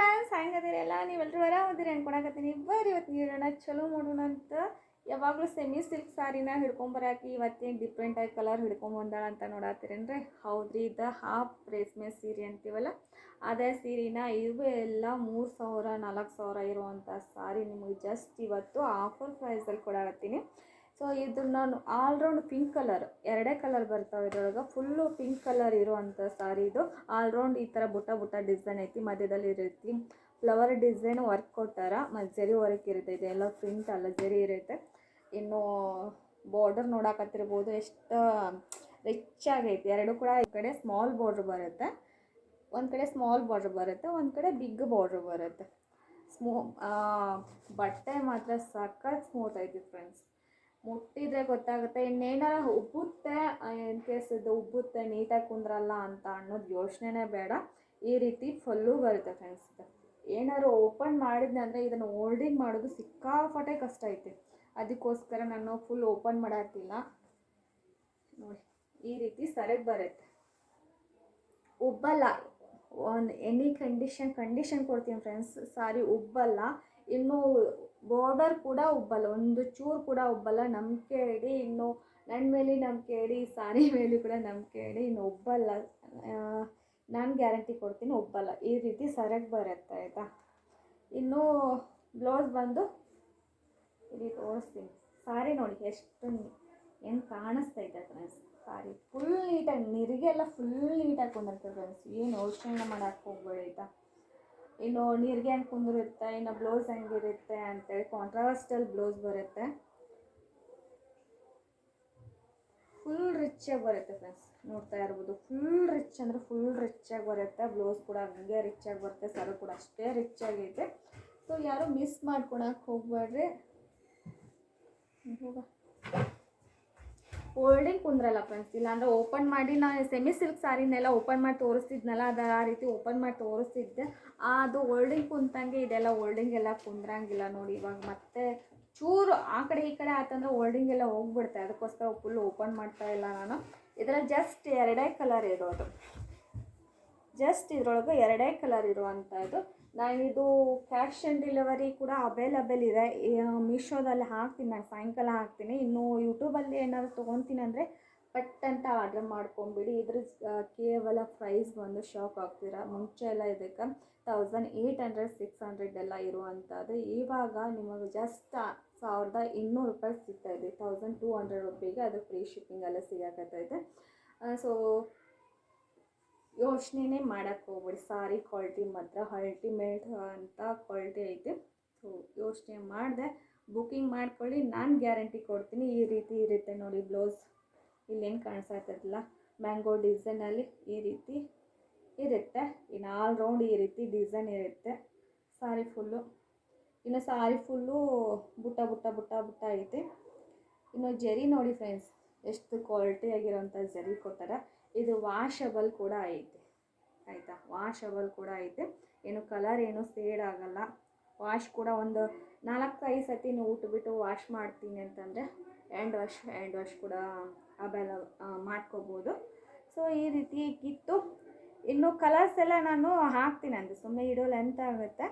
Friends ಹೆಂಗದಿರಲ್ಲ ನೀವೆಲ್ಲರೂ ಆರಾಮದಿರಿ ಅನ್ಕೊಳಕತ್ತೀನಿ ಬರ್ರಿ ಇವತ್ತು ನೀಡೋಣ ಚಲೋ ಮಾಡೋಣ ಅಂತ ಯಾವಾಗಲೂ ಸೆಮಿ ಸಿಲ್ಕ್ ಸಾರಿನ ಹಿಡ್ಕೊಂಬರಾಕಿ ಇವತ್ತೇನು ಡಿಫ್ರೆಂಟ್ ಆಗಿ ಕಲರ್ ಹಿಡ್ಕೊಂಬಂದಾಳ ಅಂತ ನೋಡತ್ತೀರೇನ್ರಿ ಹೌದ್ರಿ, ಇದು ಹಾಫ್ ರೇಷ್ಮೆ ಸೀರೆ ಅಂತೀವಲ್ಲ, ಅದೇ ಸೀರೆನ ಇವು ಎಲ್ಲ ಮೂರು ಸಾವಿರ, ನಾಲ್ಕು ಸಾವಿರ ಇರುವಂಥ ಸಾರಿ ನಿಮಗೆ ಜಸ್ಟ್ ಇವತ್ತು ಆಫರ್ ಪ್ರೈಸಲ್ಲಿ ಕೊಡಾಕತ್ತೀನಿ. ಸೊ ಇದು ನಾನು ಆಲ್ರೌಂಡ್ ಪಿಂಕ್ ಕಲರ್ ಎರಡೇ ಕಲರ್ ಬರ್ತಾವೆ ಇದ್ರೊಳಗೆ. ಫುಲ್ಲು ಪಿಂಕ್ ಕಲರ್ ಇರುವಂಥ ಸಾರಿ ಇದು. ಆಲ್ರೌಂಡ್ ಈ ಥರ ಬುಟ್ಟ ಬುಟ್ಟ ಡಿಸೈನ್ ಐತಿ. ಮಧ್ಯದಲ್ಲಿ ಇರುತ್ತೆ ಫ್ಲವರ್ ಡಿಸೈನ್ ವರ್ಕ್ ಕೊಟ್ಟಾರ ಮತ್ತು ಜರಿ ವರ್ಕ್ ಇರುತ್ತೆ. ಇದೆಲ್ಲ ಪ್ರಿಂಟ್ ಅಲ್ಲ ಜರಿ ಇರುತ್ತೆ. ಇನ್ನು ಬಾರ್ಡರ್ ನೋಡಕತ್ತಿರ್ಬೋದು. ಎಷ್ಟು ರಿಚ್ ಆಗೈತಿ. ಎರಡು ಕೂಡ ಈ ಕಡೆ ಸ್ಮಾಲ್ ಬಾರ್ಡ್ರ್ ಬರುತ್ತೆ. ಒಂದು ಕಡೆ ಸ್ಮಾಲ್ ಬಾರ್ಡ್ರ್ ಬರುತ್ತೆ. ಒಂದು ಕಡೆ ಬಿಗ್ ಬಾರ್ಡ್ರ್ ಬರುತ್ತೆ. ಸ್ಮೂ ಬಟ್ಟೆ ಮಾತ್ರ ಸಖತ್ ಸ್ಮೂತ್ ಐತಿ ಫ್ರೆಂಡ್ಸ್ ಮುಟ್ಟಿದ್ರೆ ಗೊತ್ತಾಗುತ್ತೆ. ಇನ್ನೇನಾರ ಉಬ್ಬುತ್ತೆ ಇನ್ ಕೇಸ್ ಇದು ಉಬ್ಬುತ್ತೆ, ನೀಟಾಗಿ ಕುಂದ್ರಲ್ಲ ಅಂತ ಅನ್ನೋದು ಯೋಚನೆನೇ ಬೇಡ. ಈ ರೀತಿ ಫುಲ್ಲು ಬರುತ್ತೆ ಫ್ರೆಂಡ್ಸ್ ಏನಾದ್ರು ಓಪನ್ ಮಾಡಿದ್ನೆ ಅಂದರೆ ಇದನ್ನು ಹೋಲ್ಡಿಂಗ್ ಮಾಡೋದು ಸಿಕ್ಕಾಪಟ್ಟೆ ಕಷ್ಟ ಐತೆ. ಅದಕ್ಕೋಸ್ಕರ ನಾನು ಫುಲ್ ಓಪನ್ ಮಾಡಾಕಿಲ್ಲ. ನೋಡಿ, ಈ ರೀತಿ ಸರಿಗೆ ಬರುತ್ತೆ. ಉಬ್ಬಲ್ಲ. ಒಂದು ಎನಿ ಕಂಡೀಷನ್ ಕಂಡೀಷನ್ ಕೊಡ್ತೀನಿ ಫ್ರೆಂಡ್ಸ್ ಸಾರಿ ಉಬ್ಬಲ್ಲ. ಇನ್ನು ಬಾರ್ಡರ್ ಕೂಡ ಉಬ್ಬಲ್ಲ ಒಂದು ಚೂರು ಕೂಡ ಉಬ್ಬಲ್ಲ ನಂಬಿಕೆ ಇಡಿ ಇನ್ನು ನನ್ನ ಮೇಲೆ ನಂಬಿಕೆ ಇಡಿ ಸಾರಿ ಮೇಲೆ ಕೂಡ ನಂಬಿಕೆ ಇಡಿ, ಇನ್ನು ಒಬ್ಬಲ್ಲ. ನಾನು ಗ್ಯಾರಂಟಿ ಕೊಡ್ತೀನಿ ಒಬ್ಬಲ್ಲ. ಈ ರೀತಿ ಸರಿಯಾಗಿ ಬರುತ್ತೆ, ಆಯಿತಾ? ಇನ್ನು ಬ್ಲೌಸ್ ಬಂದು ಇಲ್ಲಿ ತೋರಿಸ್ತೀನಿ. ಸಾರಿ ನೋಡಿ, ಎಷ್ಟು ಏನು ಕಾಣಿಸ್ತೈತೆ ಫ್ರೆಂಡ್ಸ್ ಸಾರಿ ಫುಲ್ ನೀಟಾಗಿ ನಿರಿಗೆಲ್ಲ ಫುಲ್ ನೀಟಾಗಿ ಕೊಂಡಿರ್ತದೆ ಫ್ರೆಂಡ್ಸ್ ಏನು ಯೋಚನೆ ಮಾಡಕ್ಕೆ ಹೋಗ್ಬೇಡಿ, ಆಯಿತಾ? ಇನ್ನು ನೀರಿಗೆ ಹೆಂಗೆ ಕುಂದಿರುತ್ತೆ ಇನ್ನು ಬ್ಲೌಸ್ ಹೆಂಗಿರುತ್ತೆ ಅಂತೇಳಿ ಕಾಂಟ್ರಾಸ್ಟಲ್ಲಿ ಬ್ಲೌಸ್ ಬರುತ್ತೆ. ಫುಲ್ ರಿಚ್ಚಾಗಿ ಬರುತ್ತೆ ಫ್ರೆಂಡ್ಸ್ ನೋಡ್ತಾ ಇರ್ಬೋದು. ಫುಲ್ ರಿಚ್ ಅಂದರೆ ಫುಲ್ ರಿಚ್ಚಾಗಿ ಬರುತ್ತೆ ಬ್ಲೌಸ್ ಕೂಡ ಹಂಗೆ ರಿಚಾಗಿ ಬರುತ್ತೆ, ಸರ ಕೂಡ ಅಷ್ಟೇ ರಿಚ್ ಸೊ ಯಾರು ಮಿಸ್ ಮಾಡ್ಕೊಳಕ್ಕೆ ಹೋಗ್ಬೇಡ್ರಿ ಹೋಗ. ಹೋಲ್ಡಿಂಗ್ ಕುಂದ್ರಲ್ಲ ಫ್ರೆಂಡ್ಸ್ ಇಲ್ಲಾಂದರೆ ಓಪನ್ ಮಾಡಿ ನಾನು ಸೆಮಿ ಸಿಲ್ಕ್ ಸಾರಿನೆಲ್ಲ ಓಪನ್ ಮಾಡಿ ತೋರಿಸ್ತಿದ್ನಲ್ಲ, ಅದು ಆ ರೀತಿ ಓಪನ್ ಮಾಡಿ ತೋರಿಸ್ತಿದ್ದೆ. ಅದು ಹೋಲ್ಡಿಂಗ್ ಕುಂತಂಗೆ ಇದೆಲ್ಲ ಹೋಲ್ಡಿಂಗ್ ಎಲ್ಲ ಕುಂದ್ರಂಗಿಲ್ಲ ನೋಡಿ ಇವಾಗ. ಮತ್ತೆ ಚೂರು ಆ ಕಡೆ ಈ ಕಡೆ ಆತಂದ್ರೆ ಹೋಲ್ಡಿಂಗ್ ಎಲ್ಲ ಹೋಗ್ಬಿಡ್ತೆ. ಅದಕ್ಕೋಸ್ಕರ ಫುಲ್ ಓಪನ್ ಮಾಡ್ತಾ ಇಲ್ಲ ನಾನು. ಇದರಲ್ಲಿ ಜಸ್ಟ್ ಎರಡೇ ಕಲರ್ ಇರೋದು. ಜಸ್ಟ್ ಇದ್ರೊಳಗೆ ಎರಡೇ ಕಲರ್ ಇರುವಂಥದ್ದು ನಾನಿದು ಕ್ಯಾಶ್ ಆನ್ ಡೆಲಿವರಿ ಕೂಡ ಅವೈಲಬಲ್ ಇದೆ. ಮೀಶೋದಲ್ಲಿ ಹಾಕ್ತೀನಿ, ನಾನು ಸಾಯಂಕಾಲ ಹಾಕ್ತೀನಿ. ಇನ್ನು ಯೂಟ್ಯೂಬಲ್ಲಿ ಏನಾದರೂ ತೊಗೊತೀನಿ ಅಂದರೆ ಪಟ್ ಅಂತ ಆರ್ಡರ್ ಮಾಡ್ಕೊಂಬಿಡಿ ಇದ್ರ ಕೇವಲ ಪ್ರೈಸ್ ಬಂದು ಶಾಕ್ ಆಗ್ತೀರಾ? ಮುಂಚೆ ಎಲ್ಲ ಇದಕ್ಕೆ thousand eight hundred six hundred ಎಲ್ಲ ಇರುವಂಥದ್ದು. ಇವಾಗ ನಿಮಗೆ ಜಸ್ಟ್ ಸಾವಿರದ ಇನ್ನೂರು ರೂಪಾಯಿ ಸಿಗ್ತಾ ಇದೆ. ತೌಸಂಡ್ ಟೂ ಹಂಡ್ರೆಡ್ ರುಪೀಗೆ ಅದು ಫ್ರೀ ಶಿಪ್ಪಿಂಗ್ ಎಲ್ಲ ಸಿಗಕತ್ತೈತೆ. ಸೊ ಯೋಚನೆನೇ ಮಾಡೋಕ್ಕೆ ಹೋಗ್ಬೇಡಿ. ಸಾರಿ ಕ್ವಾಲಿಟಿ ಮಾತ್ರ ಅಲ್ಟಿಮೇಟ್ ಅಂತ ಕ್ವಾಲಿಟಿ ಐತೆ. ಸೊ ಯೋಚನೆ ಮಾಡಿದೆ ಬುಕ್ಕಿಂಗ್ ಮಾಡ್ಕೊಳ್ಳಿ. ನಾನು ಗ್ಯಾರಂಟಿ ಕೊಡ್ತೀನಿ. ಈ ರೀತಿ ಇರುತ್ತೆ ನೋಡಿ ಬ್ಲೌಸ್ ಇಲ್ಲಿ ಹೆಂಗೆ ಕಾಣಿಸ್ತಾಯಿರ್ತದಲ್ಲ ಮ್ಯಾಂಗೋ ಡಿಸೈನಲ್ಲಿ ಈ ರೀತಿ ಇರುತ್ತೆ. ಇನ್ನು ಆಲ್ ರೌಂಡ್ ಈ ರೀತಿ ಡಿಸೈನ್ ಇರುತ್ತೆ. ಸಾರಿ ಫುಲ್ಲು ಇನ್ನು ಸಾರಿ ಫುಲ್ಲು ಬುಟ್ಟ ಬುಟ್ಟ ಬುಟ್ಟ ಬುಟ್ಟ ಐತೆ. ಇನ್ನು ಜರಿ ನೋಡಿ ಫ್ರೆಂಡ್ಸ್ ಎಷ್ಟು ಕ್ವಾಲಿಟಿ ಆಗಿರೋಂಥ ಜರಿ ಕೊಟ್ಟಾರ ಇದು ವಾಷಬಲ್ ಕೂಡ ಐತೆ. ಆಯಿತಾ? ವಾಷಬಲ್ ಕೂಡ ಐತೆ. ಏನು ಕಲರ್ ಏನು ಸೇಡ್ ಆಗಲ್ಲ. ವಾಶ್ ಕೂಡ ಒಂದು ನಾಲ್ಕು ಐದು ಸತಿ ನೀವು ಉಟ್ಬಿಟ್ಟು ವಾಶ್ ಮಾಡ್ತೀನಿ ಅಂತಂದರೆ ಹ್ಯಾಂಡ್ ವಾಶ್ ಹ್ಯಾಂಡ್ ವಾಶ್ ಕೂಡ ಅವೆಲ್ಲ ಮಾಡ್ಕೋಬೋದು. ಸೊ ಈ ರೀತಿ ಕಿತ್ತು ಇನ್ನು ಕಲರ್ಸ್ ಎಲ್ಲ ನಾನು ಹಾಕ್ತೀನಿ ಅಂದ್ರೆ ಸುಮ್ಮನೆ ಇಡೋ ಲೆಂತ್ ಆಗುತ್ತೆ.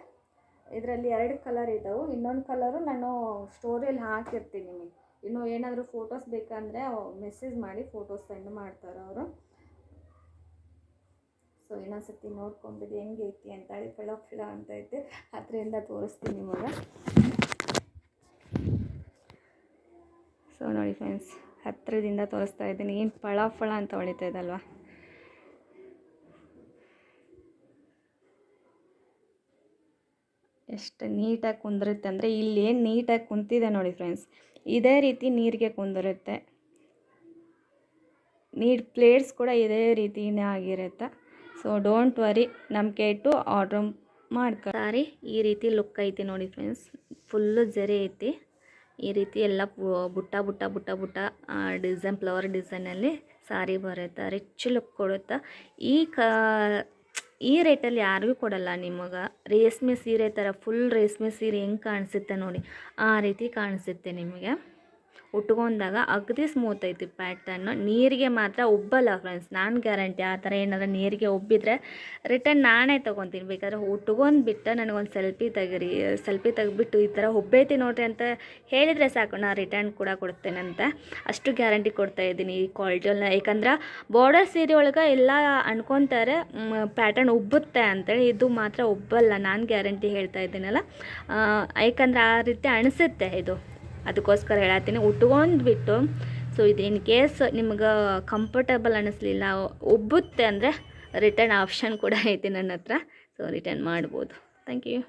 ಇದರಲ್ಲಿ ಎರಡು ಕಲರ್ ಇದ್ದಾವೆ ಇನ್ನೊಂದು ಕಲರು ನಾನು ಸ್ಟೋರಿಯಲ್ಲಿ ಹಾಕಿರ್ತೀನಿ ನಿಮಗೆ. ಇನ್ನು ಏನಾದರೂ ಫೋಟೋಸ್ ಬೇಕಂದರೆ ಮೆಸೇಜ್ ಮಾಡಿ ಫೋಟೋಸ್ ಸೆಂಡ್ ಮಾಡ್ತಾರೆ ಅವರು ಸೊ ಇನ್ನೊಂದ್ಸತಿ ನೋಡ್ಕೊಂಬಿಡಿ, ಹೆಂಗೆ ಐತಿ ಅಂತ ಹೇಳಿ ಫಳ ಅಂತ ಐತೆ. ಅದರಿಂದ ತೋರಿಸ್ತೀನಿ ನಿಮಗೆ. ಸೊ ನೋಡಿ ಫ್ರೆಂಡ್ಸ್ ಹತ್ತಿರದಿಂದ ತೋರಿಸ್ತಾ ಇದ್ದೀನಿ. ಏನು ಫಳ ಫಳ ಅಂತ ಹೊಳಿತಾ ಇದಲ್ವಾ ಎಷ್ಟು ನೀಟಾಗಿ ಕುಂದಿರುತ್ತೆ. ಅಂದರೆ ಇಲ್ಲಿ ಏನು ನೀಟಾಗಿ ಕುಂತಿದೆ ನೋಡಿ ಫ್ರೆಂಡ್ಸ್ ಇದೇ ರೀತಿ ನೀರಿಗೆ ಕುಂದಿರುತ್ತೆ. ನೀರು ಪ್ಲೇಟ್ಸ್ ಕೂಡ ಇದೇ ರೀತಿಯೇ ಆಗಿರುತ್ತೆ. ಸೊ ಡೋಂಟ್ ವರಿ ನಂಬಿಕೆ ಇಟ್ಟು ಆರ್ಡ್ರ್ ಮಾಡ್ಕೊ ಸಾರಿ, ಈ ರೀತಿ ಲುಕ್ ಐತಿ ನೋಡಿ ಫ್ರೆಂಡ್ಸ್ ಫುಲ್ಲು ಜರಿ ಐತಿ. ಈ ರೀತಿ ಎಲ್ಲ ಬುಟ್ಟ ಬುಟ್ಟ ಬುಟ್ಟ ಬುಟ್ಟ ಡಿಸೈನ್ ಫ್ಲವರ್ ಡಿಸೈನಲ್ಲಿ ಸಾರಿ ಬರುತ್ತೆ. ರಿಚ್ ಲುಕ್ ಕೊಡುತ್ತೆ. ಈ ಕ ಈ ರೇಟಲ್ಲಿ ಯಾರಿಗೂ ಕೊಡಲ್ಲ ನಿಮಗೆ. ರೇಷ್ಮೆ ಸೀರೆ ಥರ ಫುಲ್ ರೇಷ್ಮೆ ಸೀರೆ ಹೆಂಗೆ ಕಾಣಿಸುತ್ತೆ ನೋಡಿ. ಆ ರೀತಿ ಕಾಣಿಸುತ್ತೆ ನಿಮಗೆ. ಉಟ್ಕೊಂಡಾಗ ಅಗದಿ ಸ್ಮೂತ್ ಐತಿ ಪ್ಯಾಟರ್ನು ನೀರಿಗೆ ಮಾತ್ರ ಉಬ್ಬಲ್ಲ ಫ್ರೆಂಡ್ಸ್ ನಾನು ಗ್ಯಾರಂಟಿ ಆ ಥರ ಏನಾದ್ರು ನೀರಿಗೆ ಉಬ್ಬಿದ್ರೆ ರಿಟರ್ನ್ ನಾನೇ ತೊಗೊತೀನಿ. ಬೇಕಾದ್ರೆ ಉಟ್ಕೊಂಡು ಬಿಟ್ಟು ನನಗೊಂದು ಸೆಲ್ಫಿ ತೆಗೀರಿ ಸೆಲ್ಫಿ ತೆಗೆದ್ಬಿಟ್ಟು ಈ ಥರ ಉಬ್ಬೈತಿ ನೋಡ್ರಿ ಅಂತ ಹೇಳಿದರೆ ಸಾಕು. ನಾನು ರಿಟರ್ನ್ ಕೂಡ ಕೊಡ್ತೇನೆ ಅಂತ ಅಷ್ಟು ಗ್ಯಾರಂಟಿ ಕೊಡ್ತಾ ಇದ್ದೀನಿ ಈ ಕ್ವಾಲಿಟಿಯನ್ನ ಯಾಕಂದ್ರೆ ಬಾರ್ಡರ್ ಸೀರೆ ಒಳಗೆ ಎಲ್ಲ ಅನ್ಕೊತಾರೆ ಪ್ಯಾಟರ್ನ್ ಉಬ್ಬುತ್ತೆ ಅಂತೇಳಿ. ಇದು ಮಾತ್ರ ಉಬ್ಬಲ್ಲ. ನಾನು ಗ್ಯಾರಂಟಿ ಹೇಳ್ತಾ ಇದ್ದೀನಲ್ಲ. ಯಾಕಂದ್ರೆ ಆ ರೀತಿ ಅನಿಸುತ್ತೆ ಇದು. ಅದಕ್ಕೋಸ್ಕರ ಹೇಳತ್ತೀನಿ. ಉಟ್ಕೊಂಡು ಬಿಟ್ಟು ಸೊ ಇದು ಇನ್ ಕೇಸ್ ನಿಮ್ಗೆ ಕಂಫರ್ಟಬಲ್ ಅನ್ನಿಸ್ಲಿಲ್ಲ ಒಬ್ಬುತ್ತೆ ಅಂದರೆ ರಿಟರ್ನ್ ಆಪ್ಷನ್ ಕೂಡ ಐತಿ ನನ್ನ ಹತ್ರ ಸೊ ರಿಟರ್ನ್ ಮಾಡ್ಬೋದು. Thank you